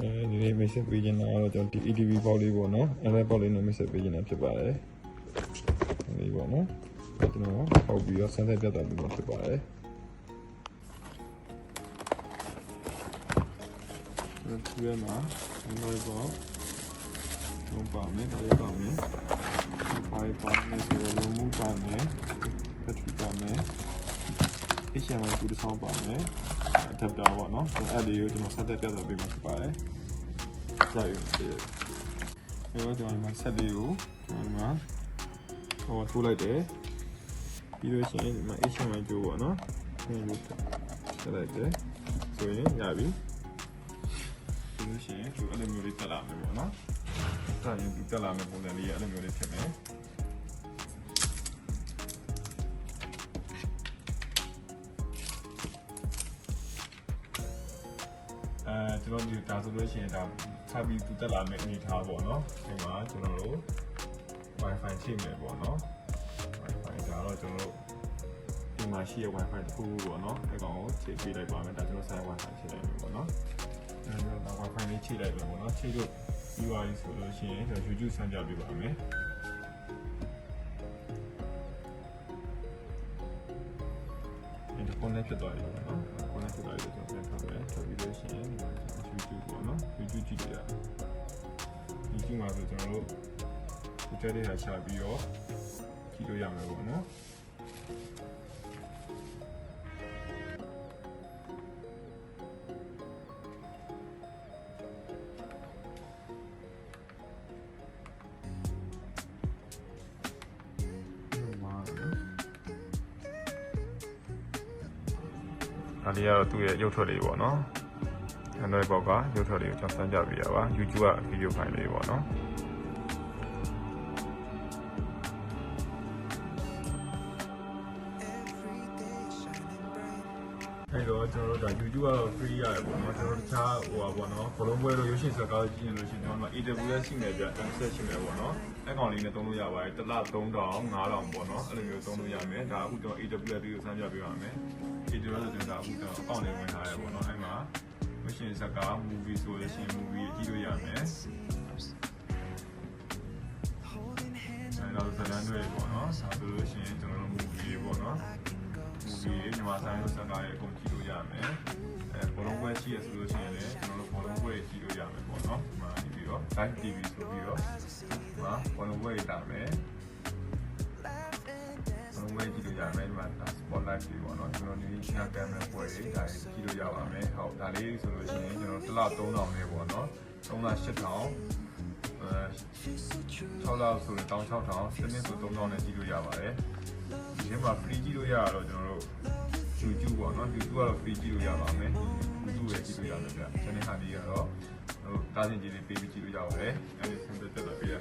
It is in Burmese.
အဲဒီနေ့မိတ်ဆက်ပေးခြင်းတော့ကျွန်တော်ဒီ EDV ပေါက်လေးပေါ့နော်အဲပေါက်လေးနဲ့မိတ်ဆက်ပေးခြင်းတာဖြစ်ပါတယ်ဒီပေါ့နော်ကျွန်တော်ပေါက်ပြီးတော့ဆန်းသက်ပြတ်တာပြီးမှဖြစ်ပါတယ်ဒီရဲမှာဒီလိုပေါ့လုံးပါမယ်ဒါလေးပါမယ်ပါရပါမယ်ဆိုတော့ HDMI 2တစ်ဆောင်ပါမယ် adapter ပေါ့နော်အဲ့ဒီကိုကျွန်တော်ဆက်သက်ပြတ်သွားပေးမှာဖြစ်ပါတယ်ကြာယူတယ်အဲတော့ကျွန်တော်ဒီမှာဆက်လေးကိုကျွန်တော်ဒီမှာဟိုထိုးလိုက်တယ်ပြီးလို့ရှိရင်ဒီမှာ HDMI 2ပေါ့နော်အဲ့ဒီဆက်လိုက်တယ်ဆိုရင်ရပြီပြီးလို့ရှိရင်ဒီအဲ့လိုမျိုးလေးတက်လာမယ်ပေါ့နော်တက်ရင်ဒီတက်လာမယ်ပုံစံလေးအဲ့လိုမျိုးလေးဖြစ်မယ် ကျွန်တော်ဒီဒါဆိုလို့ရှိရင်ဒါထပ်ပြီးတူတက်လာမယ့်အနေထားပေါ့နော်ဒီမှာကျွန်တော်တို့ Wi-Fi ချိန်မယ်ပေါ့နော် Wi-Fi ဒါတော့ကျွန်တော်တို့ဒီမှာရှိတဲ့ Wi-Fi တစ်ခုပေါ့နော်အဲကောင်ကိုချိန်ပေးလိုက်ပါမယ်ဒါကျွန်တော်ဆိုင် Wi-Fi ချိန်လိုက်မယ်ပေါ့နော်အဲကျွန်တော် Wi-Fi လေးချိန်လိုက်ပြီပေါ့နော်ချိန်လို့ပြီးသွားပြီဆိုလို့ရှိရင်ကျွန်တော် YouTube ဆန်းပြပေးပါမယ် connect ဖြစ်သွားပြီပေါ့နော် connect ဖြစ်သွားပြီဆိုတော့ကျွန်တော်ပြန်ထားမယ်ဆက်ပြီးလို့ရှိရင်ဒီမှာ YouTube ပေါ့နော် YouTube ကြည့်ကြရ YouTube မှာဆိုကျွန်တော်တို့ဒီကြတဲ့ဟာချပြီးတော့ကြည့်လို့ရမယ်ပေါ့နော် ဒါလေးကတော့သူ့ရဲ့ရုပ်ထွက်လေးပေါ့နော် Android ဘောက်ကရုပ်ထွက်လေးကိုကျွန်တော်စမ်းကြပြရပါ YouTube ကဗီဒီယိုဖိုင်လေးပေါ့နော်အဲ့တော့ကျွန်တော်တို့ဒါ YouTube ကတော့ free ရတယ်ပေါ့နော်ကျွန်တော်တို့တခြားဟိုပါပေါ့နော်ဘလုံးပွဲလို့ရုပ်ရှင်စကားကြည့်နေလို့ရှိရင်ကျွန်တော်တို့ AWS ရှိနေပြ access ရှိနေပေါ့နော်အဲ့ကောင်လေးနဲ့သုံးလို့ရပါတယ်တစ်လ3000 5000ပေါ့နော်အဲ့လိုမျိုးသုံးလို့ရမယ်ဒါအခုကျွန်တော် AWS လေးကိုစမ်းပြပေးပါမယ် AWS ဆိုတော့ဒါအခုကျွန်တော်အကောင့်လေးဝင်ထားရပေါ့နော်အဲ့မှာရုပ်ရှင်စကား movie ဆိုလို့ရှိရင် movie ကြည့်လို့ရမယ်အဲ့တော့ဇာတ်လမ်းတွေပေါ့နော်ဆိုလို့ရှိရင်ကျွန်တော်တို့ movie တွေပေါ့နော် movie တွေညီမဆိုင်တို့စကားတွေအကုန်ကြည့်လို့ရမယ်အဲဘောလုံးပွဲရှိရဆိုလို့ရှိရင်လည်းကျွန်တော်တို့ဘောလုံးပွဲကြည့်လို့ရမယ်ပေါ့နော်ဒီမှာနေပြီးတော့ live TV ဆိုပြီးတော့ဒီမှာဘောလုံးပွဲတာမယ်ဘောလုံးပွဲကြည့်လို့ရ မယ်ဒီမှာ spotlight တွေပေါ့နော်ကျွန်တော်ဒီရှာကင်မရာပွဲတွေဒါကြည့်လို့ရပါမယ်ဟုတ်ဒါလေးဆိုလို့ရှိရင်ကျွန်တော်တစ်လ3000လေးပေါ့နော်3လ8000အဲ6လောက်ဆိုရင်16000စနစ်ဆို3000နဲ့ကြည့်လို့ရပါတယ်ဒီထဲမှာ free ကြည့်လို့ရတော့ကျွန်တော်တို့ YouTube ပေါ့နော် YouTube ကတော့ free ကြည့်လို့ရပါမယ် YouTube ရဲ့ကြည့်လို့ရမယ်ဗျ။ဒီနေ့ဟာဒီကတော့ဟိုတားစင်ကြီးလေးပေးပြီးကြည့်လို့ရပါတယ်။အဲဒီဆင်သက်သက်တော့ပြရ